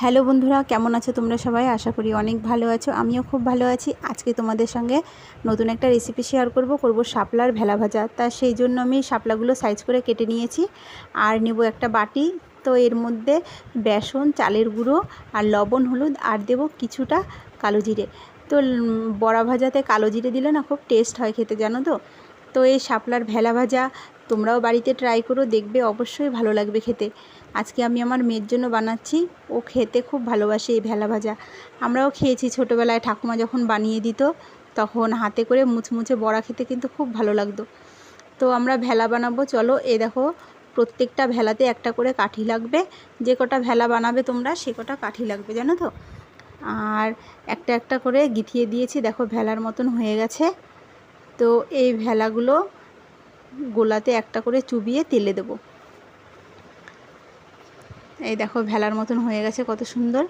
Hello বন্ধুরা, কেমন আছো তোমরা সবাই? আশা করি অনেক ভালো আছো, আমিও খুব ভালো আছি। আজকে তোমাদের সঙ্গে নতুন একটা রেসিপি শেয়ার করব করব শাপলার ভেলা ভাজা। তা সেই জন্য আমি শাপলাগুলো সাইজ করে কেটে নিয়েছি। আর নেব একটা বাটি, তো এর মধ্যে বেসন, চালের গুঁড়ো আর লবণ, হলুদ আর দেব কিছুটা কালো জিরে। তো বড়া ভাজাতে কালো জিরে দিলে না খুব টেস্ট হয় খেতে, জানো তো? তো এই শাপলার ভেলা ভাজা তোমরাও বাড়িতে ট্রাই করো, দেখবে অবশ্যই ভালো লাগবে খেতে। আজকে আমি আমার মেয়ের জন্য বানাচ্ছি, ও খেতে খুব ভালোবাসে এই ভেলা ভাজা। আমরাও খেয়েছি ছোটোবেলায়, ঠাকুমা যখন বানিয়ে দিত, তখন হাতে করে মুচমুচে বড়া খেতে কিন্তু খুব ভালো লাগতো। তো আমরা ভেলা বানাবো, চলো এ দেখো, প্রত্যেকটা ভেলাতে একটা করে কাঠি লাগবে। যে কটা ভেলা বানাবে তোমরা, সে কটা কাঠি লাগবে, জানো তো? আর একটা একটা করে গিথিয়ে দিয়েছি, দেখো ভেলার মতন হয়ে গেছে। তো এই ভেলাগুলো গোলাতে একটা করে চুবিয়ে তেলে দেবো। এই দেখো ভেলার মতন হয়ে গেছে, কত সুন্দর।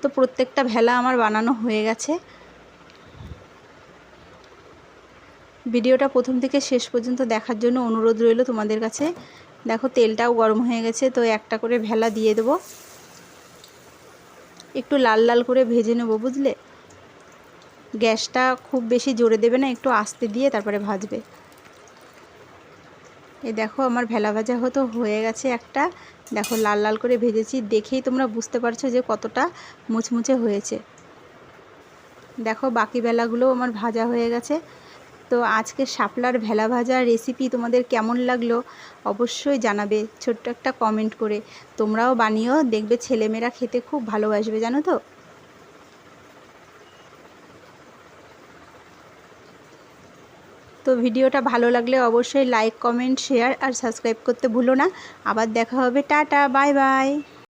তো প্রত্যেকটা ভেলা আমার বানানো হয়ে গেছে। ভিডিওটা প্রথম থেকে শেষ পর্যন্ত দেখার জন্য অনুরোধ রইল তোমাদের কাছে। দেখো তেলটাও গরম হয়ে গেছে, তো একটা করে ভেলা দিয়ে দেবো। একটু লাল লাল করে ভেজে নেব, বুঝলে? গ্যাসটা খুব বেশি জোরে দেবে না, একটু আস্তে দিয়ে তারপরে ভাজবে। এ দেখো আমার ভেলা ভাজা হতো, হয়ে গেছে একটা। দেখো লাল লাল করে ভেজেছি, দেখেই তোমরা বুঝতে পারছ যে কতটা মুচমুচে হয়েছে। দেখো বাকি বেলাগুলোও আমার ভাজা হয়ে গেছে। তো আজকে শাপলার ভেলা ভাজা রেসিপি তোমাদের কেমন লাগল অবশ্যই জানাবে, ছোট্ট একটা কমেন্ট করে। তোমরাও বানিয়েও দেখবে ছেলেমেয়েরা খেতে খুব ভালোবাসবে, জানো তো? তো ভিডিওটা ভালো লাগলে অবশ্যই লাইক কমেন্ট শেয়ার আর সাবস্ক্রাইব করতে ভুলো না। আবার দেখা হবে। Tata bye bye